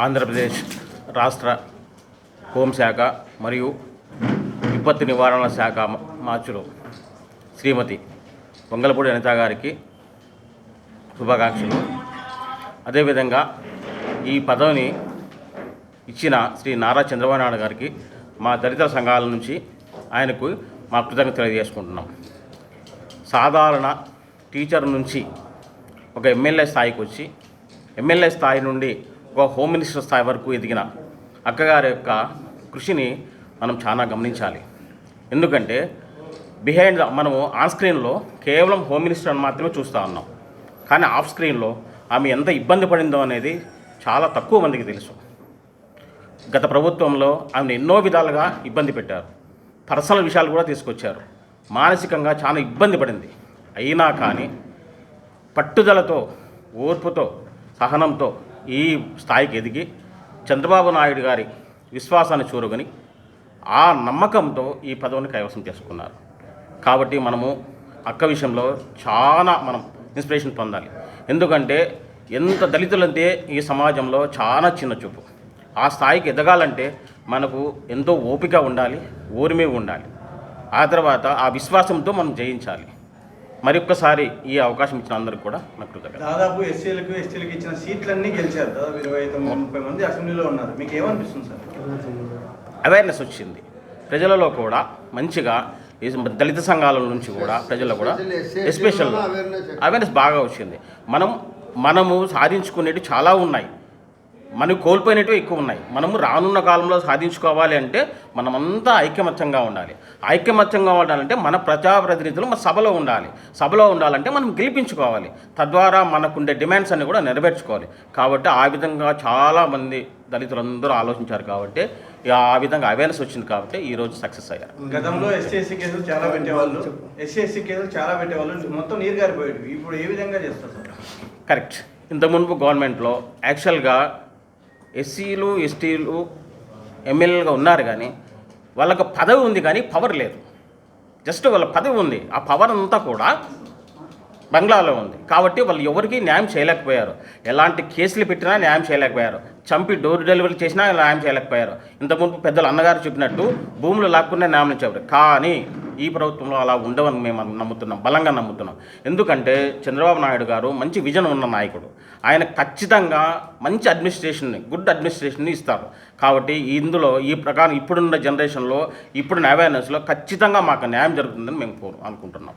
ఆంధ్రప్రదేశ్ రాష్ట్ర హోంశాఖ మరియు విపత్తు నివారణ శాఖ మార్చులు శ్రీమతి వంగలపూడి అనిత గారికి శుభాకాంక్షలు. అదేవిధంగా ఈ పదవిని ఇచ్చిన శ్రీ నారా చంద్రబాబు నాయుడు గారికి మా దళిత సంఘాల నుంచి ఆయనకు మా కృతజ్ఞత తెలియజేసుకుంటున్నాం. సాధారణ టీచర్ నుంచి ఒక ఎమ్మెల్యే స్థాయికి వచ్చి ఎమ్మెల్యే స్థాయి నుండి ఒక హోమ్ మినిస్టర్ స్థాయి వరకు ఎదిగిన అక్కగారి యొక్క కృషిని మనం చాలా గమనించాలి. ఎందుకంటే బిహైండ్ మనము ఆన్ స్క్రీన్లో కేవలం హోమ్ మినిస్టర్ అని మాత్రమే చూస్తూ ఉన్నాం. కానీ ఆఫ్ స్క్రీన్లో ఆమె ఎంత ఇబ్బంది పడిందో అనేది చాలా తక్కువ మందికి తెలుసు. గత ప్రభుత్వంలో ఆమెను ఎన్నో విధాలుగా ఇబ్బంది పెట్టారు. పర్సనల్ విషయాలు కూడా తీసుకొచ్చారు. మానసికంగా చాలా ఇబ్బంది పడింది. అయినా కానీ పట్టుదలతో ఓర్పుతో సహనంతో ఈ స్థాయికి ఎదిగి చంద్రబాబు నాయుడు గారి విశ్వాసాన్ని చూరుకొని ఆ నమ్మకంతో ఈ పదవిని కైవసం చేసుకున్నారు. కాబట్టి మనము అక్క విషయంలో చాలా మనం ఇన్స్పిరేషన్ పొందాలి. ఎందుకంటే ఎంత దళితులంటే ఈ సమాజంలో చాలా చిన్న చూపు. ఆ స్థాయికి ఎదగాలంటే మనకు ఎంతో ఓపిక ఉండాలి ఓర్మి ఉండాలి. ఆ తర్వాత ఆ విశ్వాసంతో మనం జయించాలి. మరి ఒక్కసారి ఈ అవకాశం ఇచ్చిన అందరికి కూడా నాకు కృతజ్ఞత దాదాపు ఎస్సీలకు ఎస్టీలకు ఇచ్చిన సీట్లన్నీ గెలిచారు. దాదాపు ఇరవై తొమ్మిది ముప్పై మంది అసెంబ్లీలో ఉన్నారు. మీకు ఏమనిపిస్తుంది సార్? అవేర్నెస్ వచ్చింది. ప్రజలలో కూడా మంచిగా ఈ దళిత సంఘాల నుంచి కూడా ప్రజల్లో కూడా ఎస్పెషల్ అవేర్నెస్ బాగా వచ్చింది. మనం మనము సాధించుకునేవి చాలా ఉన్నాయి. మనకు కోల్పోయినవి ఎక్కువ ఉన్నాయి. మనము రానున్న కాలంలో సాధించుకోవాలి అంటే మనమంతా ఐకమత్యంగా ఉండాలి. ఐకమత్యంగా ఉండాలంటే మన ప్రజాప్రతినిధులు మన సభలో ఉండాలి. సభలో ఉండాలంటే మనం గెలిపించుకోవాలి. తద్వారా మనకుండే డిమాండ్స్ అన్ని కూడా నెరవేర్చుకోవాలి. కాబట్టి ఆ విధంగా చాలామంది దళితులందరూ ఆలోచించారు కాబట్టి ఆ విధంగా అవేర్నెస్ వచ్చింది కాబట్టి ఈరోజు సక్సెస్ అయ్యారు. గతంలో ఎస్సీ కేసులు చాలా పెట్టేవాళ్ళు. ఎస్సీ కేసులు చాలా పెట్టేవాళ్ళు. మొత్తం నీరు గారిపోయేవి ఇప్పుడు ఏ విధంగా చేస్తారు కరెక్ట్ ఇంత మునుపు గవర్నమెంట్లో యాక్చువల్గా ఎస్సీలు ఎస్టీలు ఎమ్మెల్యేలుగా ఉన్నారు కానీ వాళ్ళకు పదవి ఉంది కానీ పవర్ లేదు. జస్ట్ వాళ్ళ పదవి ఉంది. ఆ పవర్ అంతా కూడా బంగ్లాలో ఉంది. కాబట్టి వాళ్ళు ఎవరికి న్యాయం చేయలేకపోయారు. ఎలాంటి కేసులు పెట్టినా న్యాయం చేయలేకపోయారు. చంపి డోర్ డెలివరీ చేసినా న్యాయం చేయలేకపోయారు. ఇంతకుముందు పెద్దలు అన్నగారు చెప్పినట్టు భూములు లాక్కునే న్యాయం చెప్పారు కానీ ఈ ప్రభుత్వంలో అలా ఉండవని మేము నమ్ముతున్నాం బలంగా నమ్ముతున్నాం. ఎందుకంటే చంద్రబాబు నాయుడు గారు మంచి విజన్ ఉన్న నాయకుడు. ఆయన ఖచ్చితంగా మంచి అడ్మినిస్ట్రేషన్ని గుడ్ అడ్మినిస్ట్రేషన్ని ఇస్తారు. కాబట్టి ఇందులో ఈ ప్రకారం ఇప్పుడున్న జనరేషన్లో ఇప్పుడున్న అవేర్నెస్లో ఖచ్చితంగా మాకు న్యాయం జరుగుతుందని మేము కోరు అనుకుంటున్నాం.